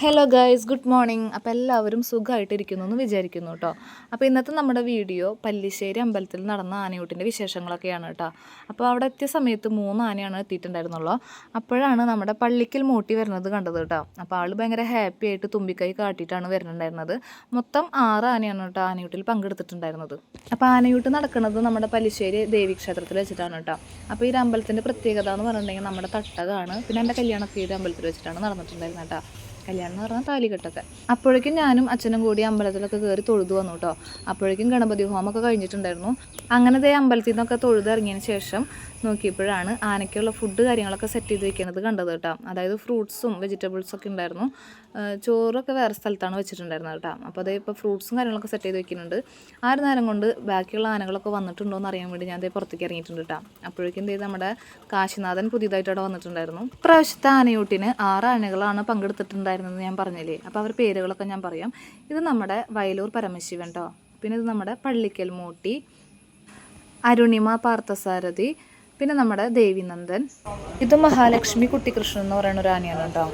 Hello guys good morning അപ്പോൾ എല്ലാവരും സുഖമായിട്ടിരിക്കുന്നു എന്ന് വിചാരിക്കുന്നു കേട്ടോ. അപ്പോൾ ഇന്നത്തെ നമ്മുടെ വീഡിയോ പല്ലിശ്ശേരി അമ്പലത്തിൽ നടന്ന ആനയൂട്ടിന്റെ വിശേഷങ്ങളൊക്കെയാണ് കേട്ടോ. അപ്പോൾ അവിടെ എത്തിയ സമയത്ത് മൂന്ന് ആനയാണ് എത്തിയിട്ടുണ്ടായിരുന്നുള്ളൂ. അപ്പോഴാണ് നമ്മുടെ പള്ളിക്കൽ മൂട്ടി വരുന്നത് കണ്ടത് കേട്ടോ. അപ്പോൾ ആൾ ഭയങ്കര ഹാപ്പി ആയിട്ട് തുമ്പിക്കൈ കാട്ടിയിട്ടാണ് വരുന്നുണ്ടായിരുന്നത്. മൊത്തം ആറ് ആനയാണ് കേട്ടോ ആനയൂട്ടിൽ പങ്കെടുത്തിട്ടുണ്ടായിരുന്നത്. അപ്പോൾ ആനയൂട്ട് നടക്കുന്നത് നമ്മുടെ പല്ലിശ്ശേരി ദേവി ക്ഷേത്രത്തിൽ വെച്ചിട്ടാണ് കേട്ടോ. അപ്പോൾ ഈ അമ്പലത്തിന്റെ പ്രത്യേകത എന്ന് പറഞ്ഞിട്ടുണ്ടെങ്കിൽ നമ്മുടെ തട്ടകമാണ് പിന്നെ എന്റെ കല്യാണമൊക്കെ ഈ അമ്പലത്തിൽ വെച്ചിട്ടാണ് നടന്നിട്ടുണ്ടായിരുന്നത് കേട്ടോ. കല്യാണം എന്ന് പറഞ്ഞാൽ താലികെട്ടൊക്കെ അപ്പോഴേക്കും ഞാനും അച്ഛനും കൂടി അമ്പലത്തിലൊക്കെ കയറി തൊഴുതു വന്നു കേട്ടോ അപ്പോഴേക്കും ഗണപതി ഹോമൊക്കെ കഴിഞ്ഞിട്ടുണ്ടായിരുന്നു. അങ്ങനെ ദേ അമ്പലത്തിൽ നിന്നൊക്കെ തൊഴുത് ഇറങ്ങിയതിന് ശേഷം നോക്കിയപ്പോഴാണ് ആനയ്ക്കുള്ള ഫുഡ് കാര്യങ്ങളൊക്കെ സെറ്റ് ചെയ്ത് വെക്കുന്നത് കണ്ടത് കേട്ടോ. അതായത് ഫ്രൂട്ട്സും വെജിറ്റബിൾസും ഒക്കെ ഉണ്ടായിരുന്നു. ചോറൊക്കെ വേറെ സ്ഥലത്താണ് വെച്ചിട്ടുണ്ടായിരുന്നത് കേട്ടോ. അപ്പോൾ അതേ ഇപ്പോൾ ഫ്രൂട്ട്സും കാര്യങ്ങളൊക്കെ സെറ്റ് ചെയ്ത് വെക്കുന്നുണ്ട്. ആ ഒരു നേരം കൊണ്ട് ബാക്കിയുള്ള ആനകളൊക്കെ വന്നിട്ടുണ്ടോ എന്ന് അറിയാൻ വേണ്ടി ഞാൻ അതേ പുറത്തേക്ക് ഇറങ്ങിയിട്ടുണ്ട് കേട്ടോ. അപ്പോഴേക്കും ദേ നമ്മുടെ കാശിനാഥൻ പുതിയതായിട്ട് അവിടെ വന്നിട്ടുണ്ടായിരുന്നു. പ്രാവശ്യത്തെ ആനയൂട്ടിന് ആറ് ആനകളാണ് പങ്കെടുത്തിട്ടുണ്ടായിരുന്നത്. ഞാൻ പറഞ്ഞില്ലേ? അപ്പോൾ അവർ പേരുകളൊക്കെ ഞാൻ പറയാം. ഇത് നമ്മുടെ വയലൂർ പരമശിവൻ കേട്ടോ പിന്നെ ഇത് നമ്മുടെ പള്ളിക്കൽ മൂട്ടി അരുണിമ പാർത്ഥസാരഥി പിന്നെ നമ്മുടെ ദേവിനന്ദൻ ഇത് മഹാലക്ഷ്മി കുട്ടികൃഷ്ണൻ എന്ന് പറയുന്ന ഒരു ആനയാണ് കേട്ടോ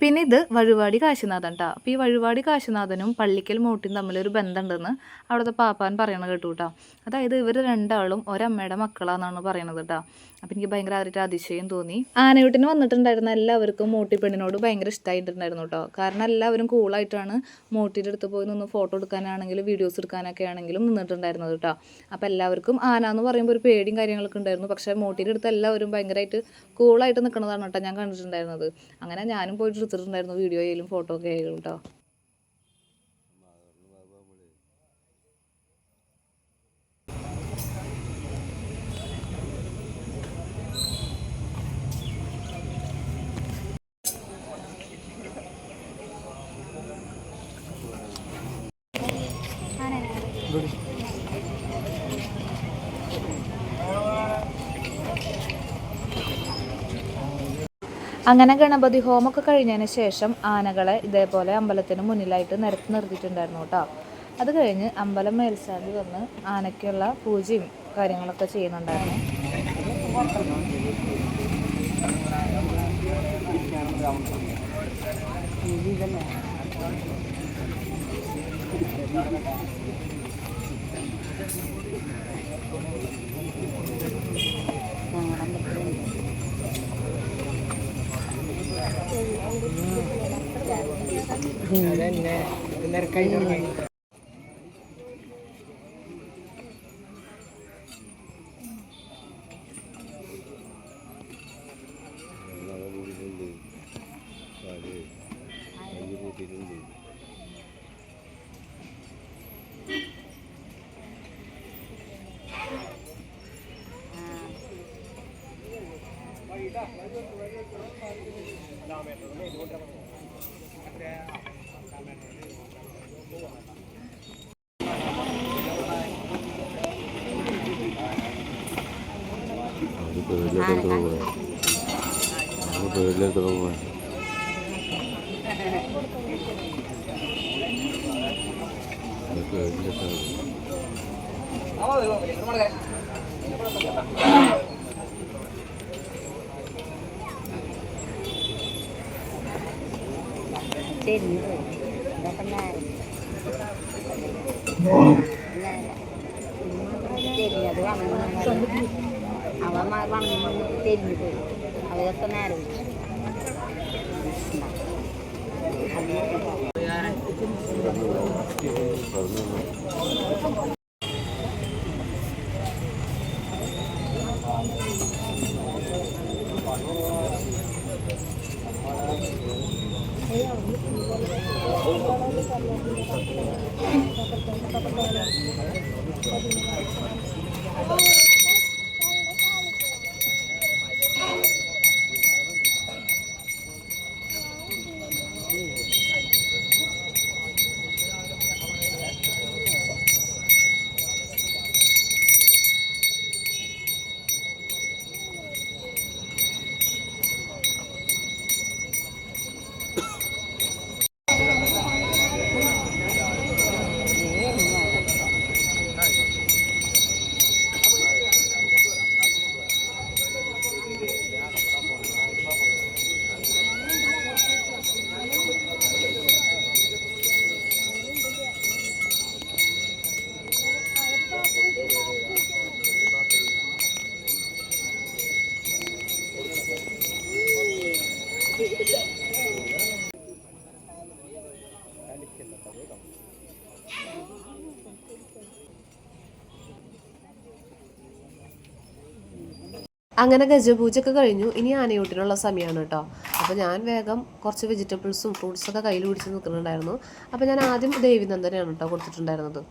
പിന്നെ ഇത് വഴുവാടി കാശിനാഥൻ കേട്ടോ അപ്പോൾ ഈ വഴുവാടി കാശിനാഥനും പള്ളിക്കൽ മൂട്ടിയും തമ്മിലൊരു ബന്ധമുണ്ടെന്ന് അവിടുത്തെ പാപ്പാൻ പറയണത് കേട്ടു കേട്ടോ അതായത് ഇവർ രണ്ടാളും ഒരമ്മയുടെ മക്കളാണെന്നാണ് പറയണത് കേട്ടോ അപ്പം എനിക്ക് ഭയങ്കരമായിട്ട് അതിശയം തോന്നി. ആനയൂട്ടിന് വന്നിട്ടുണ്ടായിരുന്ന എല്ലാവർക്കും മോട്ടി പെണ്ണിനോട് ഭയങ്കര ഇഷ്ടമായിട്ടുണ്ടായിരുന്നു കേട്ടോ കാരണം എല്ലാവരും കൂളായിട്ടാണ് മൂട്ടിയുടെ അടുത്ത് പോയി നിന്ന് ഫോട്ടോ എടുക്കാനാണെങ്കിലും വീഡിയോസ് എടുക്കാനൊക്കെ ആണെങ്കിലും നിന്നിട്ടുണ്ടായിരുന്നത് കേട്ടോ അപ്പോൾ എല്ലാവർക്കും ആന എന്ന് പറയുമ്പോൾ ഒരു പേടിയും കാര്യങ്ങളൊക്കെ ഉണ്ടായിരുന്നു. പക്ഷേ മൂട്ടിയുടെ അടുത്ത് എല്ലാവരും ഭയങ്കരമായിട്ട് കൂളായിട്ട് നിൽക്കുന്നതാണ് കേട്ടോ ഞാൻ കണ്ടിട്ടുണ്ടായിരുന്നത്. അങ്ങനെ ഞാനും പോയിട്ട് എടുത്തിട്ടുണ്ടായിരുന്നു വീഡിയോ ആയാലും ഫോട്ടോ ഒക്കെ ആയാലും കേട്ടോ അങ്ങനെ ഗണപതി ഹോമൊക്കെ കഴിഞ്ഞതിന് ശേഷം ആനകളെ ഇതേപോലെ അമ്പലത്തിന് മുന്നിലായിട്ട് നിരത്തി നിർത്തിയിട്ടുണ്ടായിരുന്നു കേട്ടോ. അത് കഴിഞ്ഞ് അമ്പലം മേൽശാന്തി വന്ന് ആനയ്ക്കുള്ള പൂജയും കാര്യങ്ങളൊക്കെ ചെയ്യുന്നുണ്ടായിരുന്നു. അത് പേരിലെടുത്തോണ്ട് പോവാ അത് പേരിലെടുത്തോണ്ട് പോവാ അത് പേരിലെടുത്തോണ്ട് തിരിഞ്ഞു പോയി ഇതൊക്കെ അവൻ വന്നു തിരിഞ്ഞു പോയി അവരൊക്കെ നേരം അങ്ങനെ ഗജപൂജയൊക്കെ കഴിഞ്ഞു. ഇനി ആനയൂട്ടിനുള്ള സമയമാണ് കേട്ടോ. അപ്പോൾ ഞാൻ വേഗം കുറച്ച് വെജിറ്റബിൾസും ഫ്രൂട്ട്സൊക്കെ കയ്യിൽ പിടിച്ച് നിൽക്കുന്നുണ്ടായിരുന്നു. അപ്പോൾ ഞാൻ ആദ്യം ദേവിനന്ദനാണ് കേട്ടോ കൊടുത്തിട്ടുണ്ടായിരുന്നത്.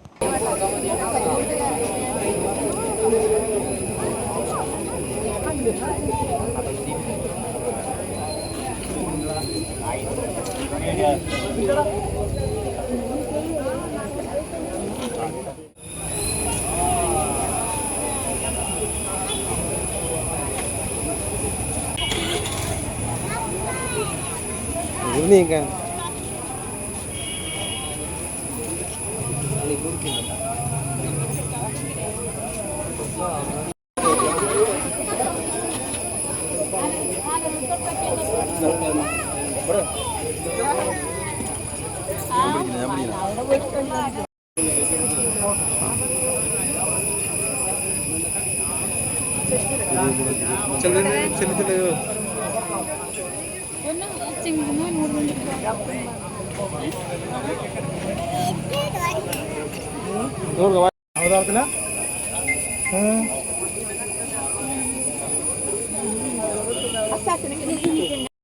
Libur nih kan. Libur चलो चलो चलो அவதாரத்தில்? அசாத்தினக்கு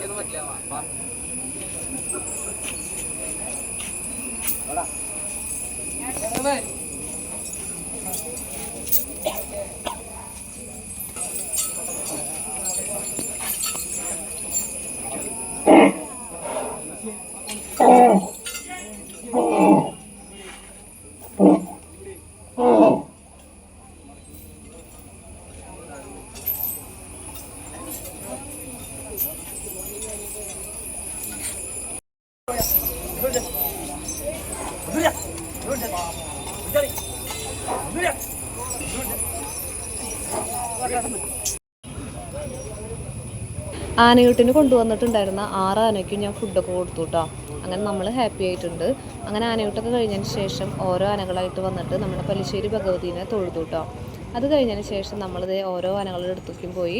നീക്കാൻ ആനയൂട്ടിന് കൊണ്ടുവന്നിട്ടുണ്ടായിരുന്ന ആറ് ആനയ്ക്കും ഞാൻ ഫുഡൊക്കെ കൊടുത്തു കേട്ടോ അങ്ങനെ നമ്മൾ ഹാപ്പി ആയിട്ടുണ്ട്. അങ്ങനെ ആനയൂട്ടൊക്കെ കഴിഞ്ഞതിന് ശേഷം ഓരോ ആനകളായിട്ട് വന്നിട്ട് നമ്മുടെ പല്ലിശ്ശേരി ഭഗവതിനെ തൊഴുതു കേട്ടോ അത് കഴിഞ്ഞതിന് ശേഷം നമ്മളിത് ഓരോ ആനകളുടെ അടുത്തേക്കും പോയി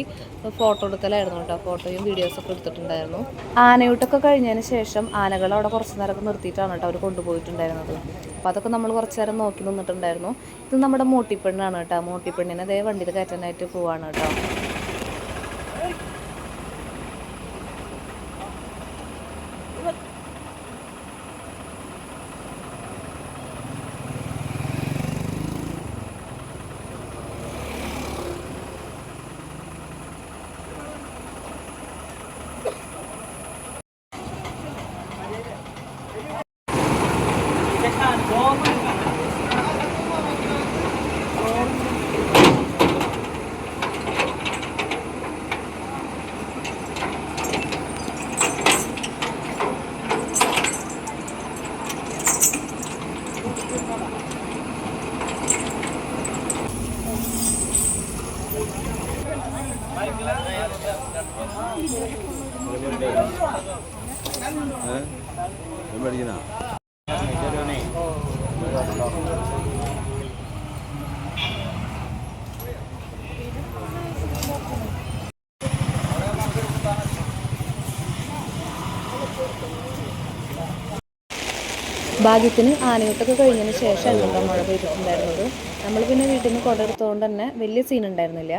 ഫോട്ടോ എടുക്കലായിരുന്നു കേട്ടോ. ഫോട്ടോയും വീഡിയോസൊക്കെ എടുത്തിട്ടുണ്ടായിരുന്നു. ആനയൂട്ടൊക്കെ കഴിഞ്ഞതിന് ശേഷം ആനകൾ അവിടെ കുറച്ച് നേരമൊക്കെ നിർത്തിയിട്ടാണ് കേട്ടോ അവർ കൊണ്ടുപോയിട്ടുണ്ടായിരുന്നത്. അപ്പോൾ അതൊക്കെ നമ്മൾ കുറച്ച് നേരം നോക്കി നിന്നിട്ടുണ്ടായിരുന്നു. ഇത് നമ്മുടെ മോട്ടിപ്പെണ്ണാണ് കേട്ടോ. മോട്ടിപ്പെണ്ണിനെ അതേ വണ്ടിയിൽ കയറ്റാനായിട്ട് പോവാണ് കേട്ടോ. ഭാഗ്യത്തിന് ആനയൂട്ടൊക്കെ കഴിഞ്ഞതിന് ശേഷം കേട്ടോ മഴ പെയ്തിട്ടുണ്ടായിരുന്നത്? നമ്മൾ പിന്നെ വീട്ടിൽ നിന്ന് കൊണ്ടെടുത്തുകൊണ്ട് തന്നെ വലിയ സീൻ ഉണ്ടായിരുന്നില്ല.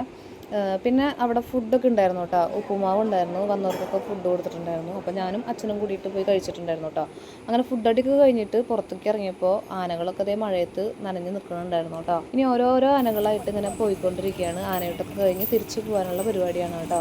പിന്നെ അവിടെ ഫുഡൊക്കെ ഉണ്ടായിരുന്നു കേട്ടോ ഉപ്പുമാവ് ഉണ്ടായിരുന്നു വന്നവർക്കൊക്കെ ഫുഡ് കൊടുത്തിട്ടുണ്ടായിരുന്നു. അപ്പോൾ ഞാനും അച്ഛനും കൂടിയിട്ട് പോയി കഴിച്ചിട്ടുണ്ടായിരുന്നു കേട്ടോ അങ്ങനെ ഫുഡ് അടിക്ക് കഴിഞ്ഞിട്ട് പുറത്തേക്ക് ഇറങ്ങിയപ്പോൾ ആനകളൊക്കെ അതേ മഴയത്ത് നനഞ്ഞ് നിൽക്കുന്നുണ്ടായിരുന്നു കേട്ടോ ഇനി ഓരോരോ ആനകളായിട്ട് ഇങ്ങനെ പോയിക്കൊണ്ടിരിക്കുകയാണ്. ആനയോട്ടൊക്കെ കഴിഞ്ഞ് തിരിച്ചു പോകാനുള്ള പരിപാടിയാണ് കേട്ടോ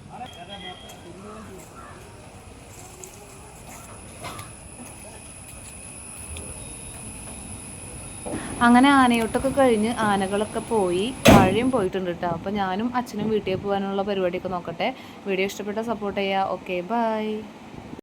അങ്ങനെ ആനയോട്ടൊക്കെ കഴിഞ്ഞ് ആനകളൊക്കെ പോയി മഴയും പോയിട്ടുണ്ട് കേട്ടോ അപ്പോൾ ഞാനും അച്ഛനും വീട്ടിൽ പോകാനുള്ള പരിപാടിയൊക്കെ നോക്കട്ടെ. വീഡിയോ ഇഷ്ടപ്പെട്ട സപ്പോർട്ട് ചെയ്യുക. Okay bye